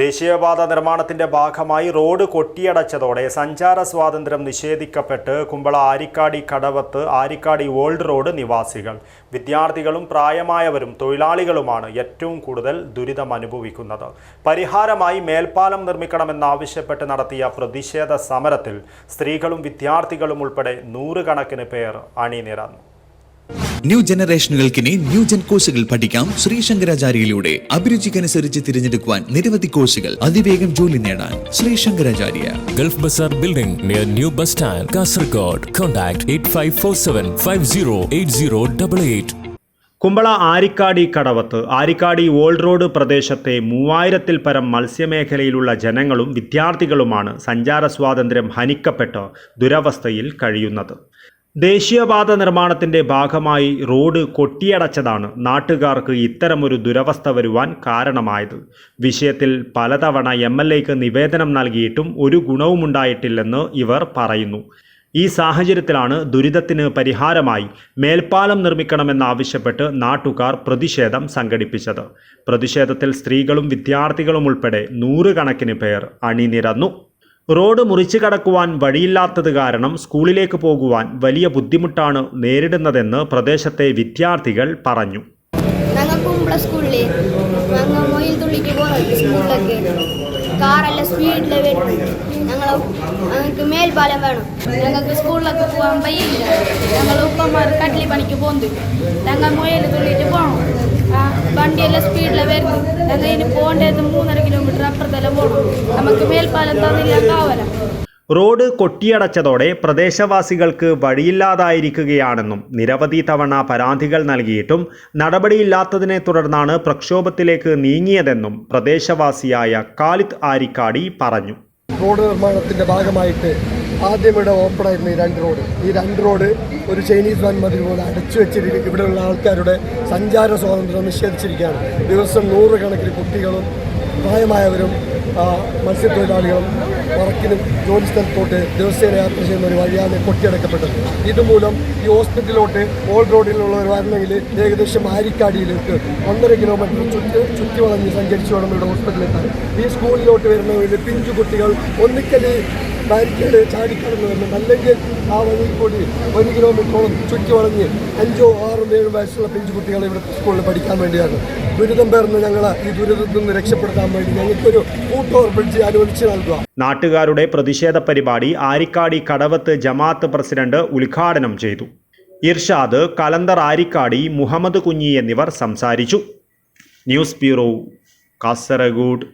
ദേശീയപാത നിർമ്മാണത്തിന്റെ ഭാഗമായി റോഡ് കൊട്ടിയടച്ചതോടെ സഞ്ചാര സ്വാതന്ത്ര്യം നിഷേധിക്കപ്പെട്ട് കുമ്പള ആരിക്കാടി കടവത്ത് ആരിക്കാടി ഓൾഡ് റോഡ് നിവാസികൾ. വിദ്യാർത്ഥികളും പ്രായമായവരും തൊഴിലാളികളുമാണ് ഏറ്റവും കൂടുതൽ ദുരിതം അനുഭവിക്കുന്നത്. പരിഹാരമായി മേൽപ്പാലം നിർമ്മിക്കണമെന്നാവശ്യപ്പെട്ട് നടത്തിയ പ്രതിഷേധ സമരത്തിൽ സ്ത്രീകളും വിദ്യാർത്ഥികളും ഉൾപ്പെടെ നൂറുകണക്കിന് പേർ അണിനിരന്നു. ന്യൂ ജനറേഷനുകൾക്കിനി ന്യൂ ജൻ കോഴ്സുകൾ പഠിക്കാം ശ്രീ ശങ്കരാചാര്യയിലൂടെ. അഭിരുചിക്കനുസരിച്ച് തിരഞ്ഞെടുക്കുവാൻ നിരവധി കോഴ്സുകൾ അതിവേഗം ജോലി നേടാൻ Sree Sankaracharya. Gulf Bazar building near new bus stand Kasaragod. Contact eight five four seven five zero eight zero double eight Kumbla Arikkady Kadavath Arikkady old road പ്രദേശത്തെ മൂവായിരത്തിൽ പരം മത്സ്യമേഖലയിലുള്ള ജനങ്ങളും വിദ്യാർത്ഥികളുമാണ് സഞ്ചാര സ്വാതന്ത്ര്യം ഹനിക്കപ്പെട്ട് ദുരവസ്ഥയിൽ കഴിയുന്നത്. ദേശീയപാത നിർമ്മാണത്തിന്റെ ഭാഗമായി റോഡ് കൊട്ടിയടച്ചതാണ് നാട്ടുകാർക്ക് ഇത്തരമൊരു ദുരവസ്ഥ വരുവാൻ കാരണമായത്. വിഷയത്തിൽ പലതവണ എം എൽ എക്ക് നിവേദനം നൽകിയിട്ടും ഒരു ഗുണവുമുണ്ടായിട്ടില്ലെന്ന് ഇവർ പറയുന്നു. ഈ സാഹചര്യത്തിലാണ് ദുരിതത്തിന് പരിഹാരമായി മേൽപ്പാലം നിർമ്മിക്കണമെന്നാവശ്യപ്പെട്ട് നാട്ടുകാർ പ്രതിഷേധം സംഘടിപ്പിച്ചത്. പ്രതിഷേധത്തിൽ സ്ത്രീകളും വിദ്യാർത്ഥികളും ഉൾപ്പെടെ നൂറുകണക്കിന് പേർ അണിനിരന്നു. റോഡ് മുറിച്ചു കടക്കുവാൻ വഴിയില്ലാത്തത് കാരണം സ്കൂളിലേക്ക് പോകുവാൻ വലിയ ബുദ്ധിമുട്ടാണ് നേരിടുന്നതെന്ന് പ്രദേശത്തെ വിദ്യാർത്ഥികൾ പറഞ്ഞു. കാറെല്ലാം സ്പീഡിൽ വരും. ഞങ്ങൾ ഞങ്ങൾക്ക് മേൽപ്പാലം വേണം. ഞങ്ങൾക്ക് സ്കൂളിലൊക്കെ പോകാൻ വയ്യില്ല ഞങ്ങൾ ഉപ്പന്മാർ കട്ടിലി പണിക്ക് പോകുന്നു ഞങ്ങൾ മുയൽ തുള്ളിയിട്ട് പോകണം വണ്ടിയെല്ലാം സ്പീഡിൽ വരുന്നു. ഞങ്ങൾ ഇനി പോകേണ്ടത് നമുക്ക് മേൽപ്പാലം തന്നില്ല കാവല റോഡ് കൊട്ടിയടച്ചതോടെ പ്രദേശവാസികൾക്ക് വഴിയില്ലാതായിരിക്കുകയാണെന്നും നിരവധി തവണ പരാതികൾ നൽകിയിട്ടും നടപടിയില്ലാത്തതിനെ തുടർന്നാണ് പ്രക്ഷോഭത്തിലേക്ക് നീങ്ങിയതെന്നും പ്രദേശവാസിയായ കാലിത് ആരിക്കാടി പറഞ്ഞു. റോഡ് നിർമ്മാണത്തിന്റെ ഭാഗമായിട്ട് ആദ്യം ഇവിടെ ഓപ്പണായിരുന്നു ഈ രണ്ട് റോഡ്. ഈ രണ്ട് റോഡ് ഒരു ചൈനീസ് വൻമതി പോലെ അടച്ചു വെച്ചിരിക്കും ഇവിടെയുള്ള ആൾക്കാരുടെ സഞ്ചാര സ്വാതന്ത്ര്യം നിഷേധിച്ചിരിക്കുകയാണ്. ദിവസം നൂറുകണക്കിന് കുട്ടികളും പ്രായമായവരും മത്സ്യത്തൊഴിലാളികളും വറക്കിലും ജോലി സ്ഥലത്തോട്ട് ദിവസേന യാത്ര ചെയ്യുന്ന ഒരു വഴിയാണ് കൊട്ടിയടക്കപ്പെട്ടത് ഇതുമൂലം ഈ ഹോസ്പിറ്റലിലോട്ട് ഓൾ റോഡിലുള്ളവർ വരണമെങ്കിൽ ഏകദേശം ആരിക്കാടിയിലേക്ക് ഒന്നര കിലോമീറ്റർ ചുറ്റി ചുറ്റി വളഞ്ഞ് സഞ്ചരിച്ചു വേണം ഇവിടെ ഹോസ്പിറ്റലിലെത്താൻ ഈ സ്കൂളിലോട്ട് വരുന്നവരിൽ പിഞ്ചു കുട്ടികൾ ഒന്നിക്കൽ ബാരിക്കേഡ് ചാടിക്കടന്ന് വരണം അല്ലെങ്കിൽ ആ വഴി കൂടി ഒരു കിലോമീറ്ററോളം ചുറ്റി വളഞ്ഞ് അഞ്ചോ ആറോ ഏഴോ വയസ്സുള്ള പിഞ്ചു കുട്ടികൾ ഇവിടെ സ്കൂളിൽ പഠിക്കാൻ വേണ്ടിയാണ്. ദുരിതം പേർന്ന് ഞങ്ങൾ ഈ ദുരിതത്തിൽ നിന്ന് രക്ഷപ്പെടുത്താൻ വേണ്ടി ഞങ്ങൾക്കൊരു കൂട്ടോർ ബ്രിഡ്ജ് അനുവദിച്ച് നൽകുക. നാട്ടുകാരുടെ പ്രതിഷേധ പരിപാടി ആരിക്കാടി കടവത്ത് ജമാഅത്ത് പ്രസിഡന്റ് ഉദ്ഘാടനം ചെയ്തു. ഇർഷാദ് കലന്തർ ആരിക്കാടി മുഹമ്മദ് കുഞ്ഞി എന്നിവർ സംസാരിച്ചു. News bureau Kasaragod.